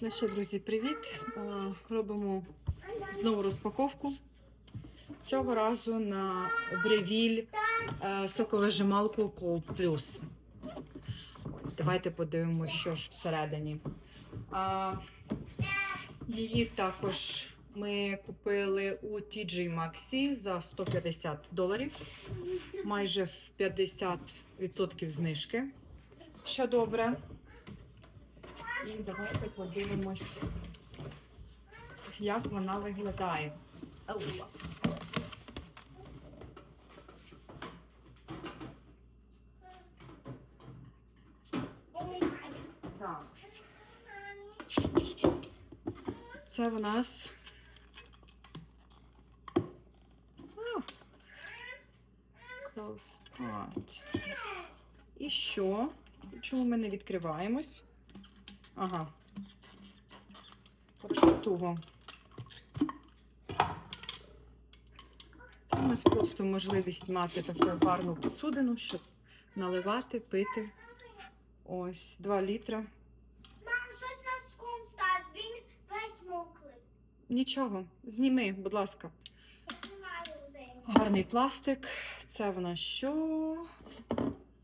Ну що, друзі, привіт! Е, Робимо знову розпаковку. Цього разу на Бревіль е, соковижималку Cold Plus. Давайте подивимося, що ж всередині. Її також ми купили у TJ Maxx за 150 доларів, майже в 50% знижки. Що добре. І давайте подивимось, як вона виглядає. Це в нас. Close part. І що? Чому ми не відкриваємось? Ага. Туго. Це у нас просто можливість мати таку гарну посудину, щоб наливати, пити. Ось 2 літра. Мам, щось на скум стать, він весь мокрий. Нічого, зніми, будь ласка. Гарний пластик. Це в нас що?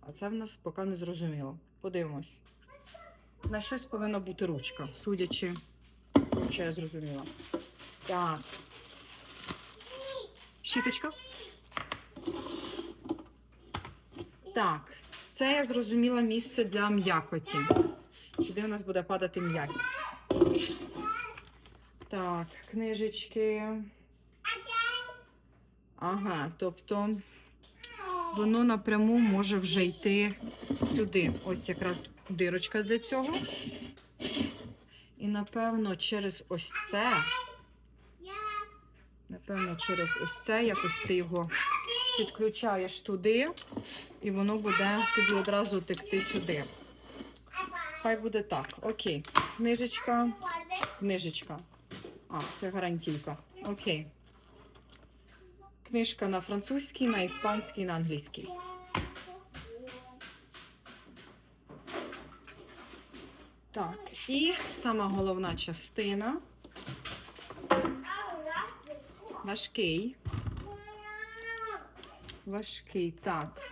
А це в нас поки не зрозуміло. Подивимось. На щось повинна бути ручка, судячи, що я зрозуміла. Так. Щіточка. Так, це я зрозуміла місце для м'якоті. Сюди у нас буде падати м'якоть. Так, книжечки. Ага, тобто воно напряму може вже йти сюди. Ось якраз дирочка для цього. І напевно через ось це, напевно, через ось це якось ти його підключаєш туди, і воно буде тобі одразу текти сюди. Хай буде так. Окей. Книжечка, книжечка. А, це гарантійка. Окей. Книжка на французькій, на іспанській, на англійській. Так, і сама головна частина важкий. Важкий. Так.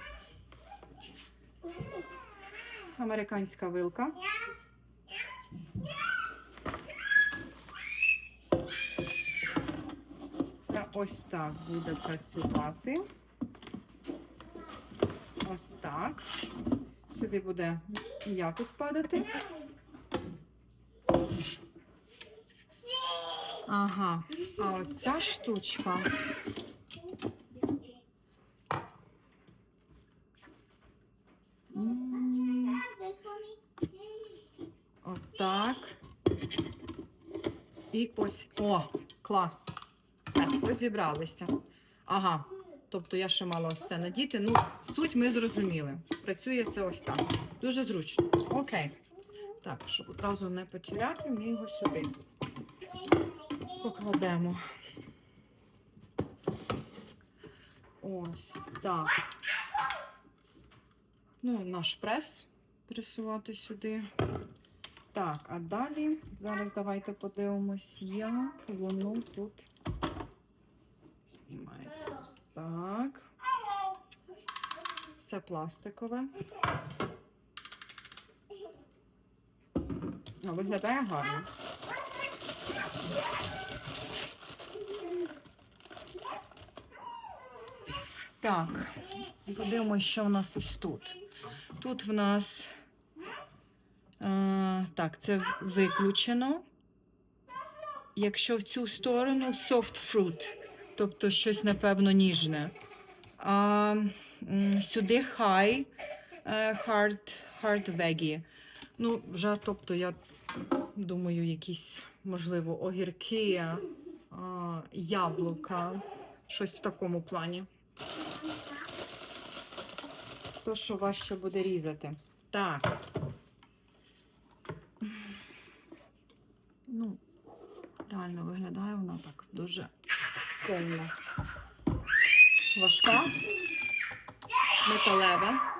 Американська вилка. Це ось так буде працювати. Ось так. Сюди буде якут падати. Ага. А оця штучка. Отак. І ось. О, клас. Все, розібралися. Ага. Тобто я ще мала ось це надіти. Ну, суть ми зрозуміли. Працює це ось так. Дуже зручно. Окей. Так, щоб одразу не потеряти, ми його сюди покладемо. Ось так. Ну, наш прес пресувати сюди. Так, а далі зараз давайте подивимось, як воно тут знімається. Ось так. Все пластикове. Ну, виглядає гарно. Так, подивимось, що в нас ось тут. Тут в нас. Е, так, це виключено. Якщо в цю сторону soft fruit, тобто щось, напевно, ніжне. А, сюди high, е, hard, hard veggie. Ну, вже, тобто, я думаю, якісь, можливо, огірки, яблука, щось в такому плані. То, що важче буде різати. Так. Ну, реально виглядає вона так дуже стильно. Важка, металева.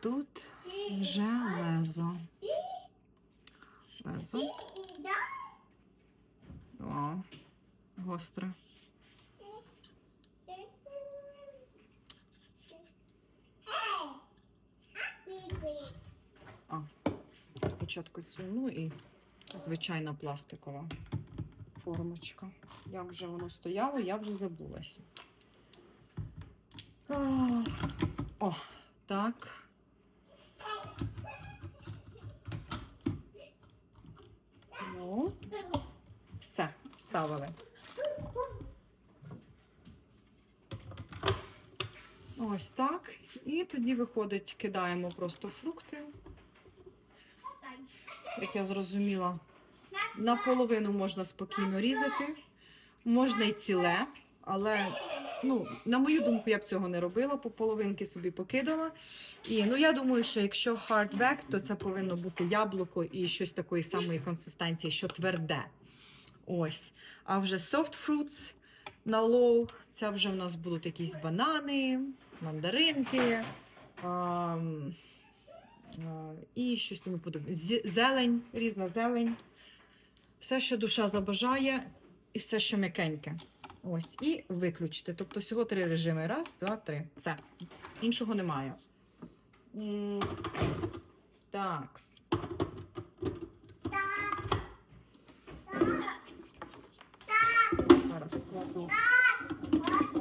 тут вже лезо. О, гостре. Спочатку цю, ну і звичайна пластикова формочка. Як вже воно стояло, я вже забулася. О, так. Ну, все, вставили. Ось так. І тоді виходить, кидаємо просто фрукти. Як я зрозуміла, наполовину можна спокійно різати, можна і ціле, але, ну, на мою думку, я б цього не робила, по половинки собі покидала. І ну, я думаю, що якщо hardback, то це повинно бути яблуко і щось такої самої консистенції, що тверде. Ось. А вже soft fruits на low, це вже в нас будуть якісь банани, мандаринки. а, і щось тому подобне. Зелень, різна зелень. Все, що душа забажає, і все, що м'якеньке. Ось, і виключити. Тобто всього три режими. Раз, два, три. Все. Іншого немає. М, Такс. Зараз складу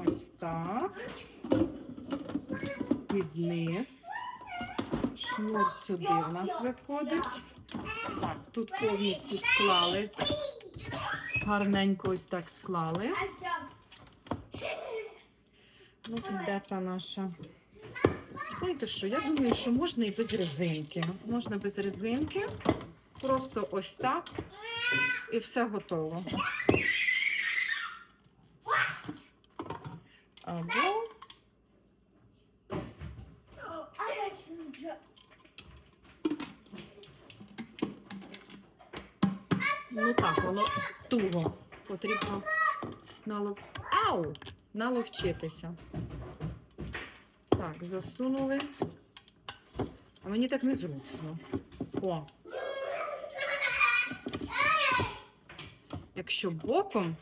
ось так. Під низ. Шнур сюди в нас виходить. Так, тут повністю склали. Гарненько ось так склали. Ну, де та наша. Знаєте що? Я думаю, що можна і без резинки. Можна без резинки. Просто ось так. І все готово. Або Ну так, воно туго. Потрібно налов... Ау! наловчитися. Так, засунули. А мені так незручно. О. Якщо боком,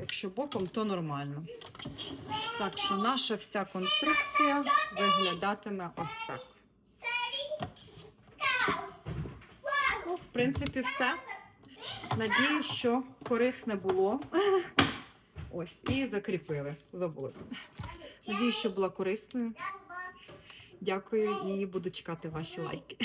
якщо боком, то нормально. Так що наша вся конструкція виглядатиме ось так. В принципі, все. Надію, що корисне було. Ось, і закріпили. Забулося. Надію, що була корисною. Дякую і буду чекати ваші лайки.